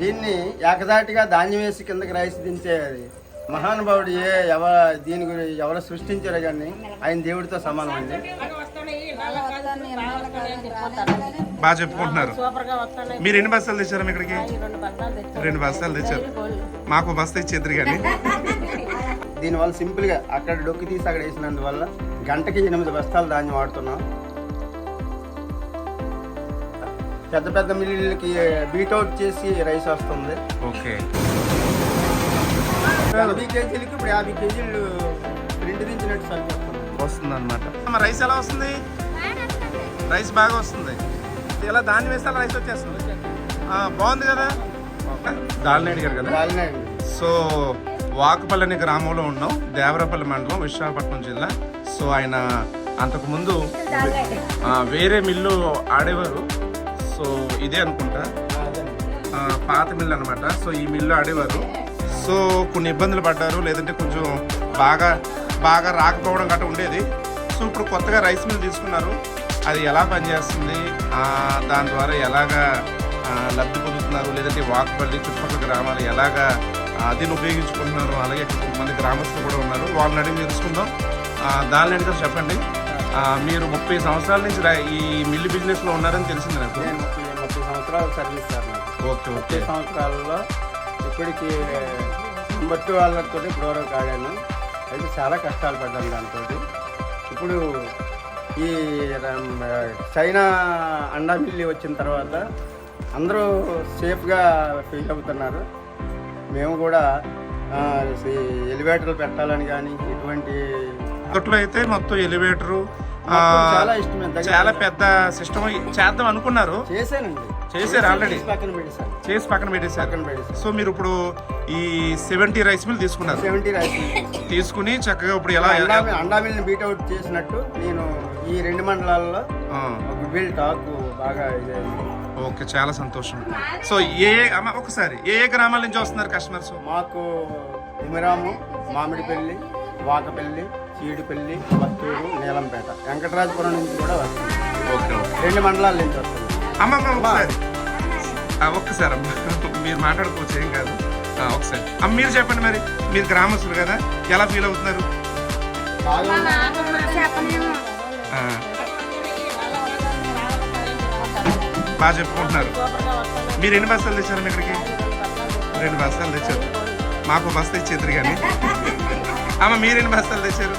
దీన్ని ఏకదాటిగా ధాన్యం వేసి కిందకి రైస్ దించే మహానుభావుడు ఏ ఎవ దీని గురించి ఎవరు సృష్టించారో కానీ ఆయన దేవుడితో సమానం అండి. బాగా చెప్పుకుంటున్నారు. మీరు ఎన్ని బస్తాలు తెచ్చారు ఇక్కడికి? రెండు బస్తాలు తెచ్చారు. రెండు బస్తాలు తెచ్చారు మాకు బస్తా ఇచ్చేద్దరు కానీ దీనివల్ల సింపుల్గా అక్కడ డొక్కి తీసి అక్కడ వేసినందువల్ల గంటకి ఎనిమిది బస్తాలు ధాన్యం వాడుతున్నాం. పెద్ద పెద్ద మిల్లులకి బీట్అవుట్ చేసి రైస్ వస్తుంది. ఓకే. కేజీలకి ఇప్పుడు యాభై కేజీలు ప్రింట్ దించినట్టు సరిపోతుంది. వస్తుంది అనమాట రైస్ ఎలా వస్తుంది? రైస్ బాగా వస్తుంది. ఇలా ధాన్యం వేస్తే అలా రైస్ వచ్చేస్తుంది. ఆ, బాగుంది కదా? దాల్ని అడిగారు కదా? సో వాకపల్లి అనే గ్రామంలో ఉన్నాం. దేవరపల్లి మండలం విశాఖపట్నం జిల్లా. సో ఆయన అంతకుముందు ఆ, వేరే మిల్లు ఆడేవారు. సో ఇదే అనుకుంటా. పాత మిల్లు అనమాట సో ఈ మిల్లు ఆడేవారు. సో కొన్ని ఇబ్బందులు పడ్డారు. లేదంటే కొంచెం బాగా బాగా రాకపోవడం గట్రా ఉండేది. సో ఇప్పుడు కొత్తగా రైస్ మిల్ తీసుకున్నారు. అది ఎలా పనిచేస్తుంది? దాని ద్వారా ఎలాగా లబ్ధి పొందుతున్నారు? లేదంటే వాకుపల్లి చుట్టుపక్కల గ్రామాలు ఎలాగా దీన్ని ఉపయోగించుకుంటున్నారు? అలాగే కొంతమంది గ్రామస్తులు కూడా ఉన్నారు. వాళ్ళని అడిగి తెలుసుకుందాం. ఆ, దానిని అడిగితే చెప్పండి. మీరు ముప్పై సంవత్సరాల నుంచి ఈ మిల్లు బిజినెస్లో ఉన్నారని తెలిసింది నాకు. నేను ముప్పై సంవత్సరాలు సర్వీస్ సార్ ఓకే ఓకే. ముప్పై సంవత్సరాల్లో ఇప్పటికి బట్టు వాళ్ళతో ఇప్పుడు వరకు ఆడాను. అయితే చాలా కష్టాలు పడ్డాను దాంతో ఇప్పుడు ఈ చైనా అండా మిల్లి వచ్చిన తర్వాత అందరూ సేఫ్గా ఫీల్ అవుతున్నారు. మేము కూడా ఎలివేటర్లు పెట్టాలని కానీ ఇటువంటి మొదట్లో అయితే మొత్తం ఎలివేటరు చాలా పెద్ద సిస్టమ్ చేద్దాం అనుకున్నారు. చేశారు పెట్టేశాను చేసి పక్కన పెట్టేశారు. పెట్టేశాను సో మీరు ఇప్పుడు ఈ సెవెంటీ రైస్ మిల్ తీసుకున్నారు. సెవెంటీ రైస్ తీసుకుని చక్కగా ఇప్పుడు ఎలా అండా అండామిల్ని బీట్అవుట్ చేసినట్టు నేను ఈ రెండు మండలాల్లో బిల్ టాక్ బాగా ఇదైంది ఓకే చాలా సంతోషం. సో ఏ అమ్మ ఒకసారి ఏ ఏ గ్రామాల నుంచి వస్తున్నారు కస్టమర్స్? మాకు ఇమిరాము మామిడిపల్లి వాకపల్లి చీడిపల్లి వత్తూరు నీలంపేట. వెంకటరాజపురం నుంచి కూడా వస్తుంది ఓకే. రెండు మండలాల నుంచి వస్తుంది అమ్మ ఒక్కసారి అమ్మ. మీరు మాట్లాడుకోవచ్చు ఏం కాదు. ఒకసారి. అమ్మ మీరు చెప్పండి మరి. మీరు గ్రామస్తులు కదా. ఎలా ఫీల్ అవుతున్నారు? బాగా చెప్పుకుంటున్నారు. మీరు ఎన్ని బస్తాలు తెచ్చారు ఇక్కడికి? రెండు బస్తాలు తెచ్చారు. మాకు బస్తా ఇచ్చేద్దరు కానీ. అమ్మ మీరు ఎన్ని బస్తాలు తెచ్చారు?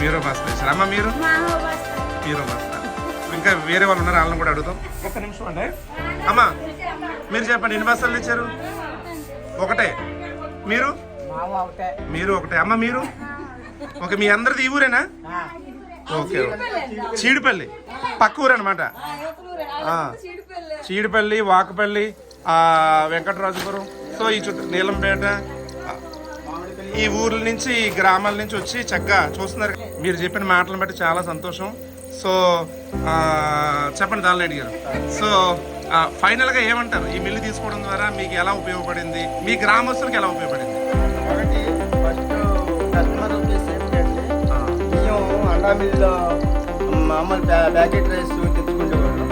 మీరు బస్తా తెచ్చారు? అమ్మ మీరు? మీరు బస్తా ఇంకా వేరే వాళ్ళు ఉన్నారు? వాళ్ళని కూడా అడుగుతాం ఒక్క నిమిషం అండి. అమ్మ మీరు చెప్పండి ఎన్ని బస్తాలు తెచ్చారు? ఒకటే. మీరు? మీరు ఒకటే. అమ్మ మీరు? ఓకే మీ అందరిది ఈ ఊరేనా? Okay okay. చీడిపల్లి. పక్క ఊరు. అనమాట చీడిపల్లి. వాకపల్లి ఆ, వెంకటరాజపురం. సో ఈ చుట్టూ నీలంపేట ఈ ఊర్ల నుంచి ఈ గ్రామాల నుంచి వచ్చి చక్కగా చూస్తున్నారు. మీరు చెప్పిన మాటలను బట్టి చాలా సంతోషం. సో చెప్పండి దానిరెడ్డి గారు. సో ఫైనల్గా ఏమంటారు? ఈ మిల్లు తీసుకోవడం ద్వారా మీకు ఎలా ఉపయోగపడింది? మీ గ్రామస్తులకు ఎలా ఉపయోగపడింది? ఒకటి ఫస్ట్ కస్టమర్కి బియ్యం అండా మామూలు ప్యాకెట్ రైస్ తెచ్చుకునేవాళ్ళు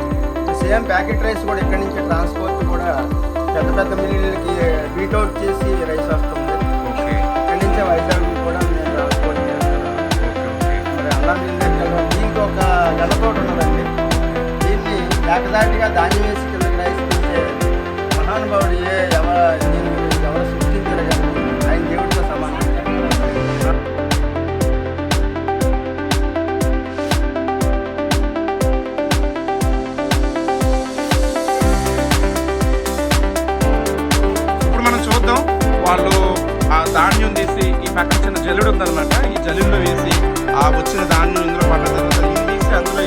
సేమ్ ప్యాకెట్ రైస్ కూడా ఇక్కడి నుంచి ట్రాన్స్పోర్ట్ కూడా పెద్ద పెద్ద మిల్లులకి బీట్అవుట్ చేసి రైస్ వస్తుంది వచ్చే నుంచే వైజాగ్ కూడా మేము ట్రాన్స్పోర్ట్ చేస్తున్నాం మరి అన్నా మిల్ దీనికి ఒక గడతోటి ఉన్నదండి. దీన్ని ఏకదాటిగా ధాన్యం వేసి కిందకి రైస్ మహానుభావుడు ఏ ఎవరు దీని తీసి ఈ పక్కన చిన్న జల్లుడు ఉందన్నమాట. ఈ జల్లులో వేసి ఆ వచ్చిన ధాన్యం ఇందులో పడ్డ తర్వాత ఇది తీసి అందులో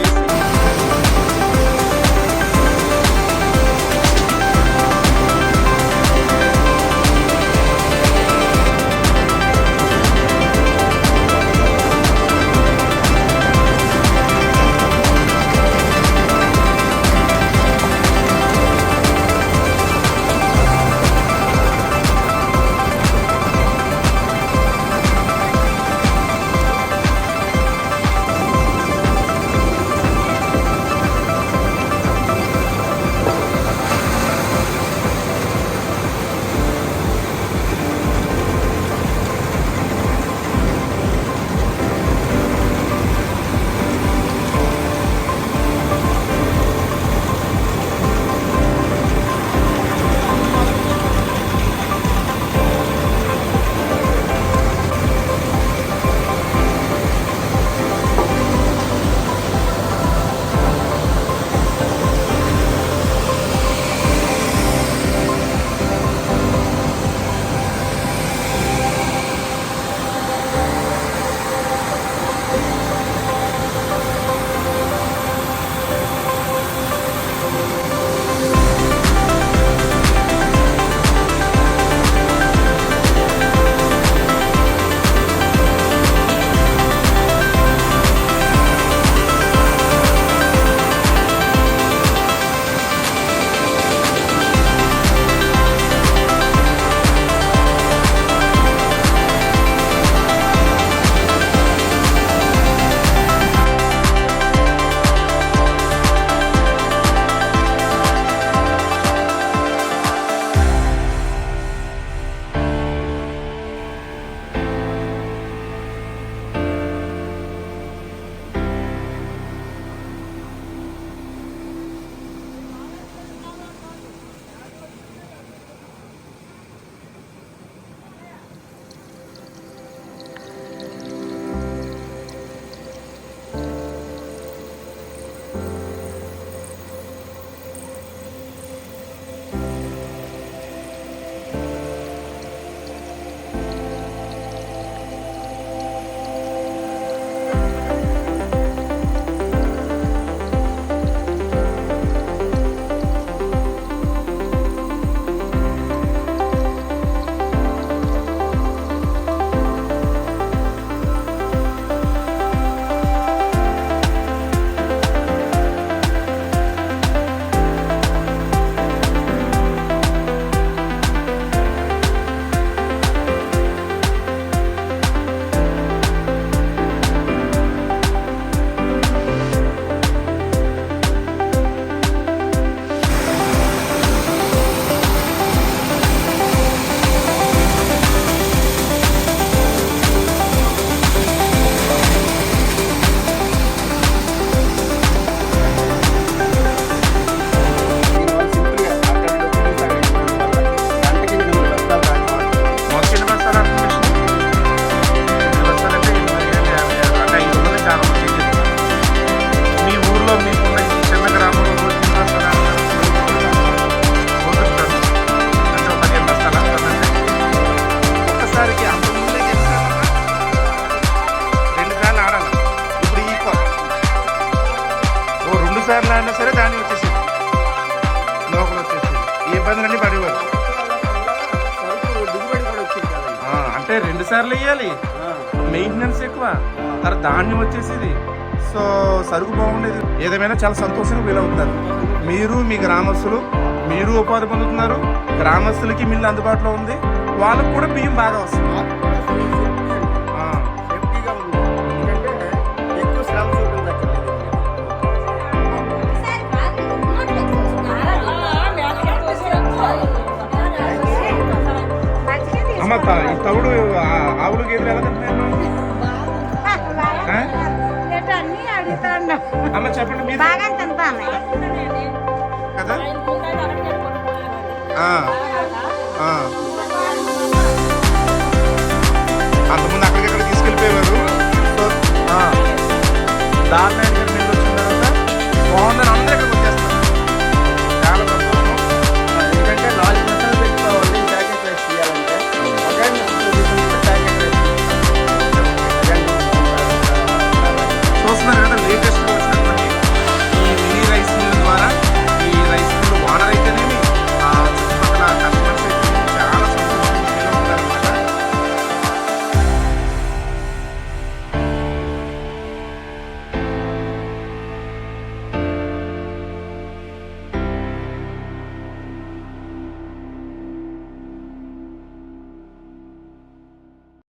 రెండు సార్లు వేయాలి. మెయింటెనెన్స్ ఎక్కువ. తర్వాత ధాన్యం వచ్చేసేది. సో సరుకు బాగుండేది. ఏదేమైనా చాలా సంతోషంగా ఫీల్ అవుతున్నారు. మీరు మీ గ్రామస్తులు మీరు ఉపాధి పొందుతున్నారు. గ్రామస్తులకి మిల్లు అందుబాటులో ఉంది. వాళ్ళకు కూడా బియ్యం బాగా వస్తుంది. అమ్మ చెప్పండి మీరు బాగా తింటాను కదా? అంతకుముందు అక్కడికి అక్కడ తీసుకెళ్ళిపోయేవారు. సో వచ్చిన తర్వాత బాగుందని అందరూ